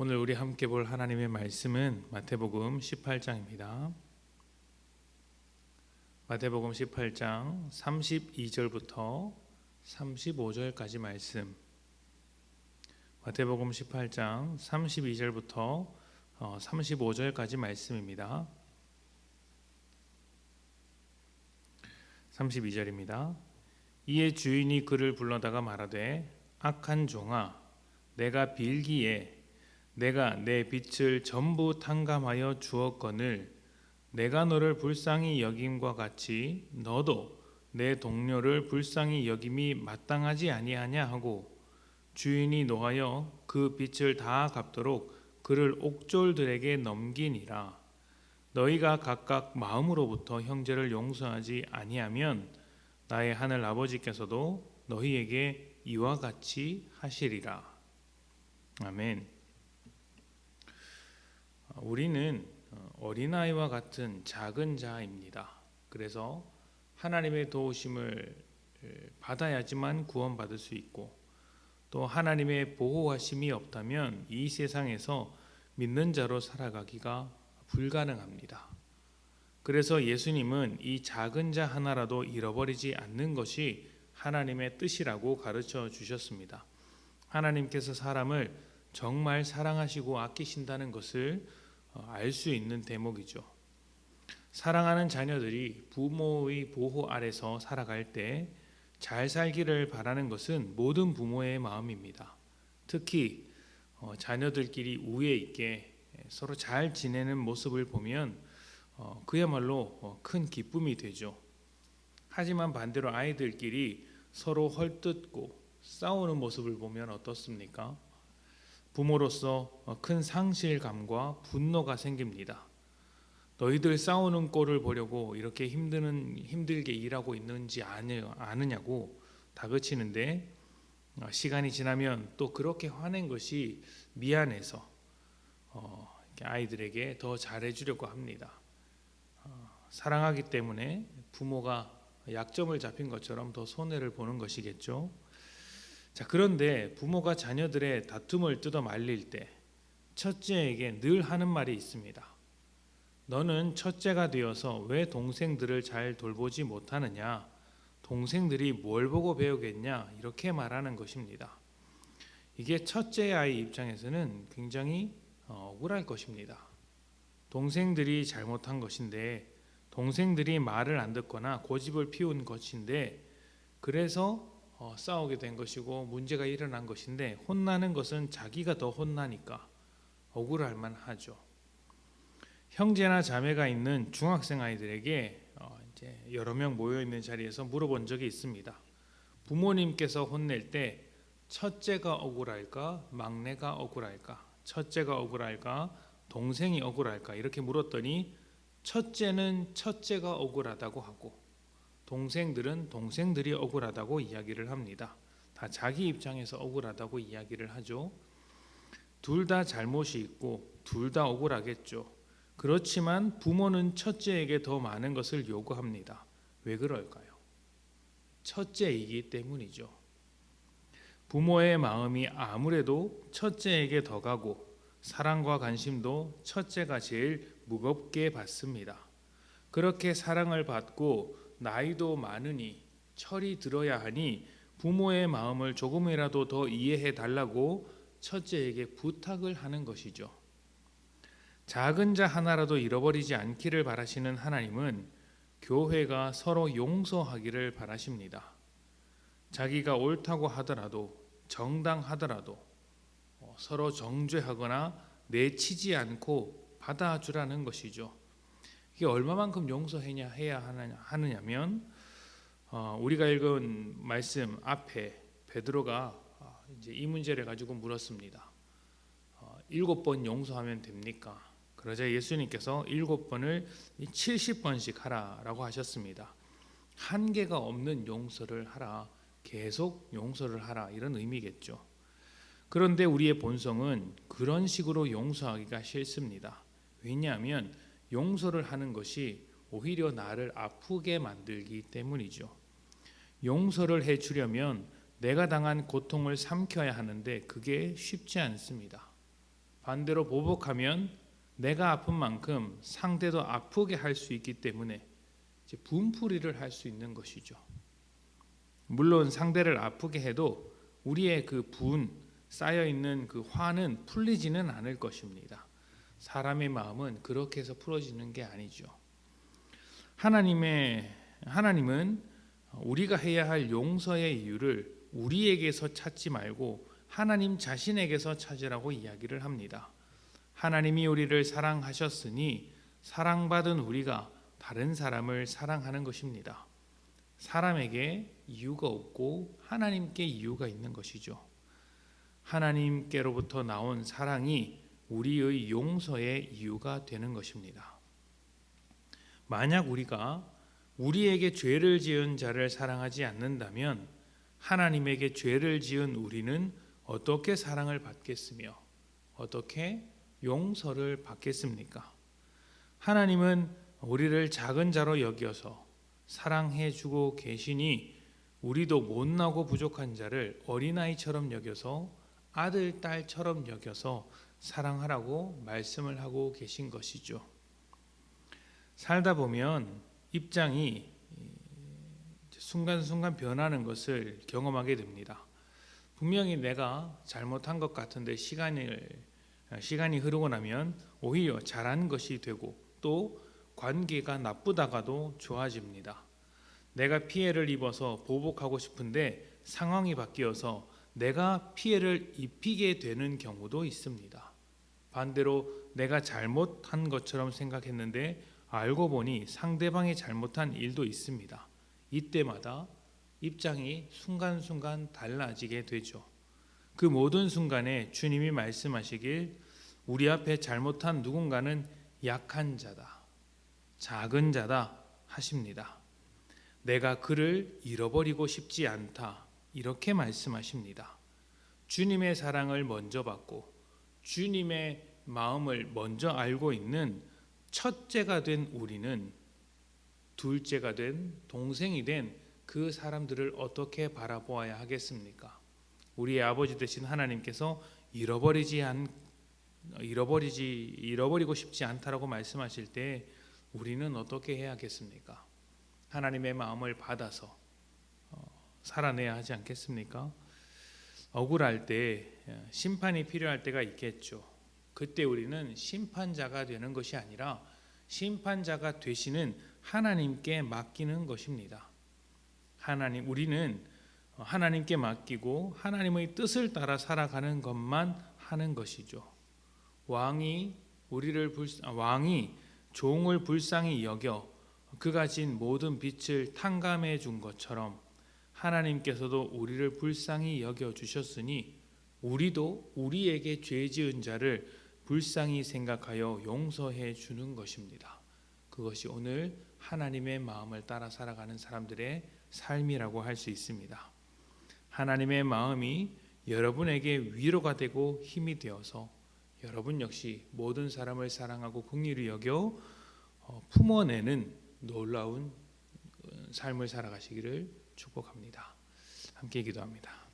오늘 우리 함께 볼 하나님의 말씀은 마태복음 18장입니다. 마태복음 18장 32절부터 35절까지 말씀. 마태복음 18장 32절부터 35절까지 말씀입니다. 32절입니다. 이에 주인이 그를 불러다가 말하되 악한 종아 내가 빌기에 내가 내 빛을 전부 탕감하여 주었거늘 내가 너를 불쌍히 여김과 같이 너도 내 동료를 불쌍히 여김이 마땅하지 아니하냐 하고 주인이 노하여 그 빛을 다 갚도록 그를 옥졸들에게 넘기니라 너희가 각각 마음으로부터 형제를 용서하지 아니하면 나의 하늘 아버지께서도 너희에게 이와 같이 하시리라 아멘. 우리는 어, 어린아이와 같은 작은 자입니다. 그래서 하나님의 도우심을 받아야지만 구원받을 수 있고 또 하나님의 보호하심이 없다면 이 세상에서 믿는 자로 살아가기가 불가능합니다. 그래서 예수님은 이 작은 자 하나라도 잃어버리지 않는 것이 하나님의 뜻이라고 가르쳐 주셨습니다. 하나님께서 사람을 정말 사랑하시고 아끼신다는 것을 어, 알 수 있는 대목이죠. 사랑하는 자녀들이 부모의 보호 아래서 살아갈 때 잘 살기를 바라는 것은 모든 부모의 마음입니다. 특히 어, 자녀들끼리 우애 있게 서로 잘 지내는 모습을 보면 어, 그야말로 큰 기쁨이 되죠. 하지만 반대로 아이들끼리 서로 헐뜯고 싸우는 모습을 보면 어떻습니까? 부모로서 큰 상실감과 분노가 생깁니다. 너희들 싸우는 꼴을 보려고 이렇게 힘드는 힘들게 일하고 있는지 아느냐고 다그치는데 어, 시간이 지나면 또 그렇게 화낸 것이 미안해서 어, 아이들에게 더 잘해주려고 합니다. 어, 사랑하기 때문에 부모가 약점을 잡힌 것처럼 더 손해를 보는 것이겠죠. 자, 그런데 부모가 자녀들의 다툼을 뜯어 말릴 때 첫째에게 늘 하는 말이 있습니다. 너는 첫째가 되어서 왜 동생들을 잘 돌보지 못하느냐? 동생들이 뭘 보고 배우겠냐? 이렇게 말하는 것입니다. 이게 첫째 아이 입장에서는 굉장히 어, 억울할 것입니다. 동생들이 잘못한 것인데 동생들이 말을 안 듣거나 고집을 피운 것인데 그래서 어, 싸우게 된 것이고 문제가 일어난 것인데 혼나는 것은 자기가 더 혼나니까 억울할 만하죠. 형제나 자매가 있는 중학생 아이들에게 어, 이제 여러 명 모여 있는 자리에서 물어본 적이 있습니다. 부모님께서 혼낼 때 첫째가 억울할까, 막내가 억울할까, 첫째가 억울할까, 동생이 억울할까 이렇게 물었더니 첫째는 첫째가 억울하다고 하고 동생들은 동생들이 억울하다고 이야기를 합니다. 다 자기 입장에서 억울하다고 이야기를 하죠. 둘 다 잘못이 있고 둘 다 억울하겠죠. 그렇지만 부모는 첫째에게 더 많은 것을 요구합니다. 왜 그럴까요? 첫째이기 때문이죠. 부모의 마음이 아무래도 첫째에게 더 가고 사랑과 관심도 첫째가 제일 무겁게 받습니다. 그렇게 사랑을 받고 나이도 많으니 철이 들어야 하니 부모의 마음을 조금이라도 더 이해해 달라고 첫째에게 부탁을 하는 것이죠. 작은 자 하나라도 잃어버리지 않기를 바라시는 하나님은 교회가 서로 용서하기를 바라십니다. 자기가 옳다고 하더라도 정당하더라도 어, 서로 정죄하거나 내치지 않고 받아주라는 것이죠. 이게 얼마만큼 용서해야 해야 하느냐면 어, 우리가 읽은 말씀 앞에 베드로가 어, 이제 이 문제를 가지고 물었습니다. 어, 일곱 번 용서하면 됩니까? 그러자 예수님께서 일곱 번을 70번씩 하라라고 하셨습니다. 한계가 없는 용서를 하라. 계속 용서를 하라. 이런 의미겠죠. 그런데 우리의 본성은 그런 식으로 용서하기가 싫습니다. 왜냐하면 용서를 하는 것이 오히려 나를 아프게 만들기 때문이죠. 용서를 해 주려면 내가 당한 고통을 삼켜야 하는데 그게 쉽지 않습니다. 반대로 보복하면 내가 아픈 만큼 상대도 아프게 할 수 있기 때문에 분풀이를 할 수 있는 것이죠. 물론 상대를 아프게 해도 우리의 그 분 쌓여 있는 그 화는 풀리지는 않을 것입니다. 사람의 마음은 그렇게 해서 풀어지는 게 아니죠. 하나님의 하나님은 우리가 해야 할 용서의 이유를 우리에게서 찾지 말고 하나님 자신에게서 찾으라고 이야기를 합니다. 하나님이 우리를 사랑하셨으니 사랑받은 우리가 다른 사람을 사랑하는 것입니다. 사람에게 이유가 없고 하나님께 이유가 있는 것이죠. 하나님께로부터 나온 사랑이 우리의 용서의 이유가 되는 것입니다. 만약 우리가 우리에게 죄를 지은 자를 사랑하지 않는다면 하나님에게 죄를 지은 우리는 어떻게 사랑을 받겠으며 어떻게 용서를 받겠습니까? 하나님은 우리를 작은 자로 여겨서 사랑해 주고 계시니 우리도 못나고 부족한 자를 어린아이처럼 여겨서 아들 딸처럼 여겨서 사랑하라고 말씀을 하고 계신 것이죠. 살다 보면 입장이 순간순간 변하는 것을 경험하게 됩니다. 분명히 내가 잘못한 것 같은데 시간을 시간이 흐르고 나면 오히려 잘한 것이 되고 또 관계가 나쁘다가도 좋아집니다. 내가 피해를 입어서 보복하고 싶은데 상황이 바뀌어서 내가 피해를 입히게 되는 경우도 있습니다. 반대로 내가 잘못한 것처럼 생각했는데 알고 보니 상대방이 잘못한 일도 있습니다. 이때마다 입장이 순간순간 달라지게 되죠. 그 모든 순간에 주님이 말씀하시길 우리 앞에 잘못한 누군가는 약한 자다, 작은 자다 하십니다. 내가 그를 잃어버리고 싶지 않다. 이렇게 말씀하십니다. 주님의 사랑을 먼저 받고 주님의 마음을 먼저 알고 있는 첫째가 된 우리는 둘째가 된 동생이 된 그 사람들을 어떻게 바라보아야 하겠습니까? 우리의 아버지 되신 하나님께서 잃어버리지 않 잃어버리지 잃어버리고 싶지 않다라고 말씀하실 때 우리는 어떻게 해야겠습니까? 하나님의 마음을 받아서 어, 살아내야 하지 않겠습니까? 억울할 때 어, 심판이 필요할 때가 있겠죠. 그때 우리는 심판자가 되는 것이 아니라 심판자가 되시는 하나님께 맡기는 것입니다. 하나님 우리는 하나님께 맡기고 하나님의 뜻을 따라 살아가는 것만 하는 것이죠. 왕이 우리를 불 아, 왕이 종을 불쌍히 여겨 그가 진 모든 빛을 탕감해 준 것처럼 하나님께서도 우리를 불쌍히 여겨 주셨으니 우리도 우리에게 죄 지은 자를 불쌍히 생각하여 용서해 주는 것입니다. 그것이 오늘 하나님의 마음을 따라 살아가는 사람들의 삶이라고 할 수 있습니다. 하나님의 마음이 여러분에게 위로가 되고 힘이 되어서 여러분 역시 모든 사람을 사랑하고 긍휼히 여겨 어, 품어내는 놀라운 어, 삶을 살아가시기를 축복합니다. 함께 기도합니다.